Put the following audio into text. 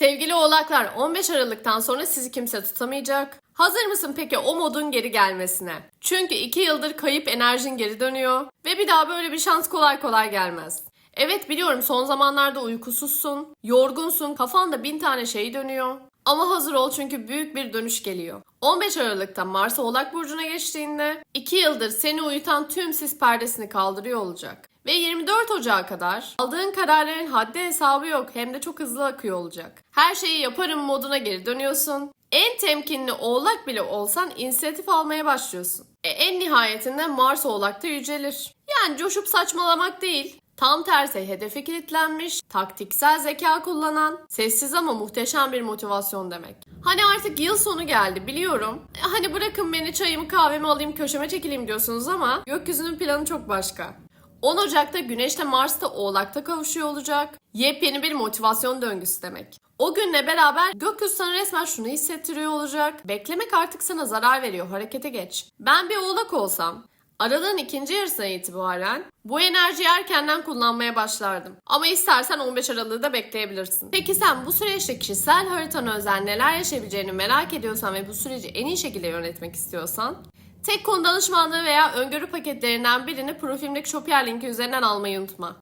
Sevgili oğlaklar 15 Aralık'tan sonra sizi kimse tutamayacak. Hazır mısın peki o modun geri gelmesine? Çünkü 2 yıldır kayıp enerjin geri dönüyor ve bir daha böyle bir şans kolay kolay gelmez. Evet biliyorum son zamanlarda uykusuzsun, yorgunsun, kafanda bin tane şey dönüyor. Ama hazır ol çünkü büyük bir dönüş geliyor. 15 Aralık'ta Mars Oğlak Burcu'na geçtiğinde 2 yıldır seni uyutan tüm sis perdesini kaldırıyor olacak. Ve 24 Ocağı kadar aldığın kararların haddi hesabı yok hem de çok hızlı akıyor olacak. Her şeyi yaparım moduna geri dönüyorsun. En temkinli oğlak bile olsan inisiyatif almaya başlıyorsun. E, en nihayetinde Mars Oğlak'ta yücelir. Yani coşup saçmalamak değil. Tam tersi hedefe kilitlenmiş, taktiksel zeka kullanan, sessiz ama muhteşem bir motivasyon demek. Hani artık yıl sonu geldi biliyorum. E, Hani bırakın beni çayımı kahvemi alayım köşeme çekileyim diyorsunuz ama gökyüzünün planı çok başka. 10 Ocak'ta Güneş'te Mars'ta Oğlak'ta kavuşuyor olacak. Yepyeni bir motivasyon döngüsü demek. O günle beraber gökyüzü sana resmen şunu hissettiriyor olacak. Beklemek artık sana zarar veriyor. Harekete geç. Ben bir oğlak olsam Aralığın ikinci yarısına itibaren bu enerjiyi erkenden kullanmaya başlardım. Ama istersen 15 Aralık'ı da bekleyebilirsin. Peki sen bu süreçte kişisel haritana özel neler yaşayabileceğini merak ediyorsan ve bu süreci en iyi şekilde yönetmek istiyorsan Tek konu danışmanlığı veya öngörü paketlerinden birini profilimdeki Shopier linki üzerinden almayı unutma.